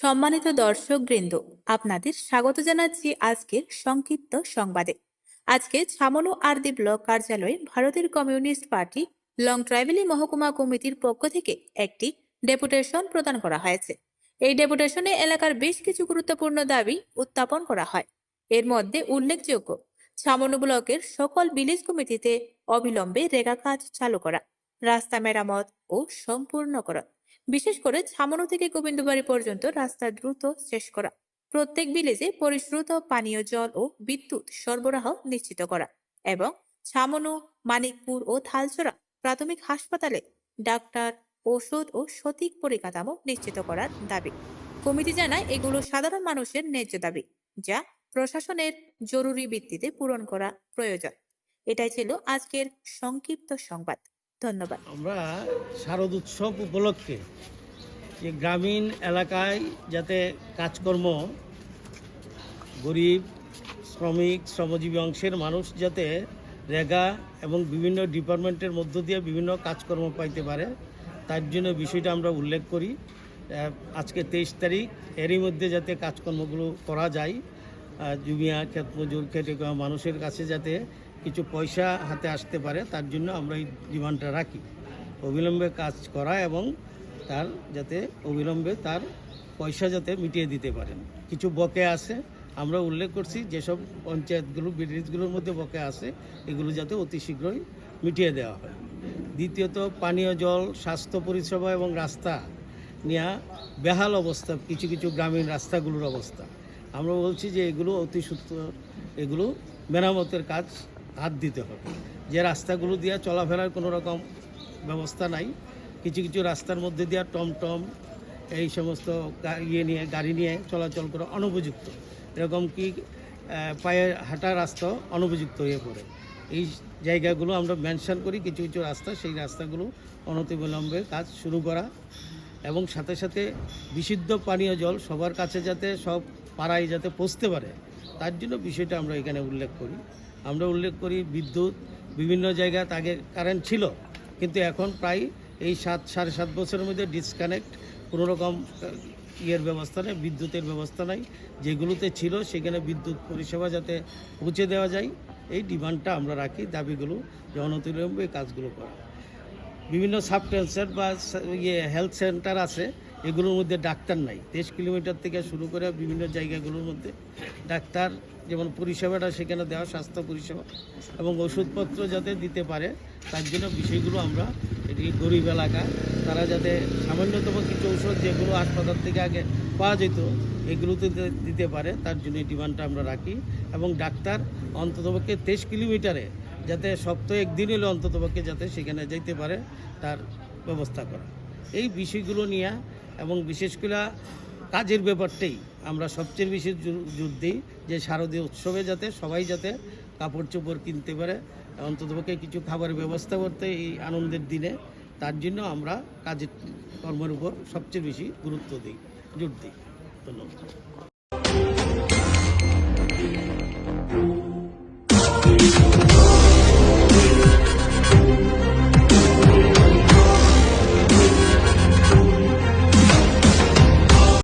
সম্মানিত দর্শক বৃন্দ আপনাদের স্বাগত জানাচ্ছি আজকের সংক্ষিপ্ত সংবাদে। আজকে ছামনু আরদি ব্লক কার্যালয়ে ভারতের কমিউনিস্ট পার্টি লং ট্রাইভেলি মহকুমা কমিটির পক্ষ থেকে একটি ডেপুটেশন প্রদান করা হয়েছে। এই ডেপুটেশনে এলাকার বেশ কিছু গুরুত্বপূর্ণ দাবি উত্থাপন করা হয়। এর মধ্যে উল্লেখযোগ্য, ছামনু ব্লকের সকল ভিলেজ কমিটিতে অবিলম্বে রেগা কাজ চালু করা, রাস্তা মেরামত ও সম্পূর্ণকরণ। বিশেষ করে ছামনু থেকে গোবিন্দবাড়ি পর্যন্ত রাস্তা দ্রুত শেষ করা। প্রত্যেক ভিলেজে পরিশ্রুত পানীয় জল ও বিদ্যুৎ সরবরাহ নিশ্চিত করা এবং ছামনু মানিকপুর ও থালচড়া প্রাথমিক হাসপাতালে ডাক্তার, ওষুধ ও সঠিক পরিকাঠামো নিশ্চিত করার দাবি। কমিটি জানায় এগুলো সাধারণ মানুষের ন্যায্য দাবি, যা প্রশাসনের জরুরি ভিত্তিতে পূরণ করা প্রয়োজন। এটাই ছিল আজকের সংক্ষিপ্ত সংবাদ। ধন্যবাদ। আমরা শারদ উৎসব উপলক্ষে যে গ্রামীণ এলাকায় যাতে কাজকর্ম, গরিব, শ্রমিক, শ্রমজীবী অংশের মানুষ যাতে রেগা এবং বিভিন্ন ডিপার্টমেন্টের মধ্য দিয়ে বিভিন্ন কাজকর্ম পাইতে পারে, তার জন্য বিষয়টা আমরা উল্লেখ করি। আজকে তেইশ তারিখ, এরই মধ্যে যাতে কাজকর্মগুলো করা যায়। জুমিয়া ক্ষেত মজুর খেটে মানুষের কাছে যাতে কিছু পয়সা হাতে আসতে পারে, তার জন্য আমরা এই ডিমান্ডটা রাখি। অবিলম্বে কাজ করা এবং তার যাতে অবিলম্বে তার পয়সা যাতে মিটিয়ে দিতে পারেন। কিছু বকে আছে, আমরা উল্লেখ করছি যেসব পঞ্চায়েতগুলো ব্রিজগুলোর মধ্যে বকে আছে, এগুলো যাতে অতি শীঘ্রই মিটিয়ে দেওয়া হয়। দ্বিতীয়ত, পানীয় জল, স্বাস্থ্য পরিষেবা এবং রাস্তা নিয়ে বেহাল অবস্থা, কিছু কিছু গ্রামীণ রাস্তাগুলোর অবস্থা। আমরা বলছি যে এগুলো অতি সূত্র এগুলো মেরামতের কাজ হাত দিতে হবে। যে রাস্তাগুলো দিয়ে চলাফেরার কোনো রকম ব্যবস্থা নাই, কিছু কিছু রাস্তার মধ্যে দিয়ে টমটম, এই সমস্ত ইয়ে নিয়ে, গাড়ি নিয়ে চলাচল করা অনুপযুক্ত। এরকম কি পায়ে হাঁটা রাস্তা অনুপযুক্ত হয়ে পড়ে? এই জায়গাগুলো আমরা মেনশন করি, কিছু কিছু রাস্তা, সেই রাস্তাগুলো অনতিবিলম্বে কাজ শুরু করা এবং সাথে সাথে বিশুদ্ধ পানীয় জল সবার কাছে যাতে সব পাড়ায় যাতে পৌঁছতে পারে, তার জন্য বিষয়টা আমরা এখানে উল্লেখ করি। আমরা উল্লেখ করি বিদ্যুৎ, বিভিন্ন জায়গায় আগে কারেন্ট ছিল, কিন্তু এখন প্রায় এই সাত, সাড়ে সাত বছরের মধ্যে ডিসকানেক্ট কোনো রকম ইয়ের ব্যবস্থা নেই, বিদ্যুতের ব্যবস্থা নাই। যেগুলোতে ছিল সেখানে বিদ্যুৎ পরিষেবা যাতে পৌঁছে দেওয়া যায়, এই ডিমান্ডটা আমরা রাখি, দাবিগুলো যে অনতিবিলম্বে এই কাজগুলো করা। বিভিন্ন সাব সেন্টার বা ইয়ে হেলথ সেন্টার আছে, এগুলোর মধ্যে ডাক্তার নাই। তেইশ কিলোমিটার থেকে শুরু করে বিভিন্ন জায়গাগুলোর মধ্যে ডাক্তার যেমন পরিষেবাটা সেখানে দেওয়া, স্বাস্থ্য পরিষেবা এবং ওষুধপত্র যাতে দিতে পারে, তার জন্য বিষয়গুলো আমরা এটি গরিব এলাকা, তারা যাতে সামান্যতম কিছু ঔষধ যেগুলো হাসপাতাল থেকে আগে পাওয়া যেত, এগুলোতে দিতে পারে, তার জন্য ডিমান্ডটা আমরা রাখি এবং ডাক্তার অন্ততপক্ষে তেইশ কিলোমিটারে যাতে সপ্তাহে একদিন হলে অন্ততপক্ষে যাতে সেখানে যেতে পারে, তার ব্যবস্থা করা। এই বিষয়গুলো নিয়ে এবং বিশেষ করে কাজের ব্যাপারটাই আমরা সবচেয়ে বেশি জোর দিই যে শারদীয় উৎসবে যাতে সবাই যাতে কাপড় চোপড় কিনতে পারে, অন্ততপক্ষে কিছু খাবারের ব্যবস্থা করতে এই আনন্দের দিনে। তার জন্য আমরা কাজের কর্মের উপর সবচেয়ে বেশি গুরুত্ব দিই, জোর দিই। ধন্যবাদ।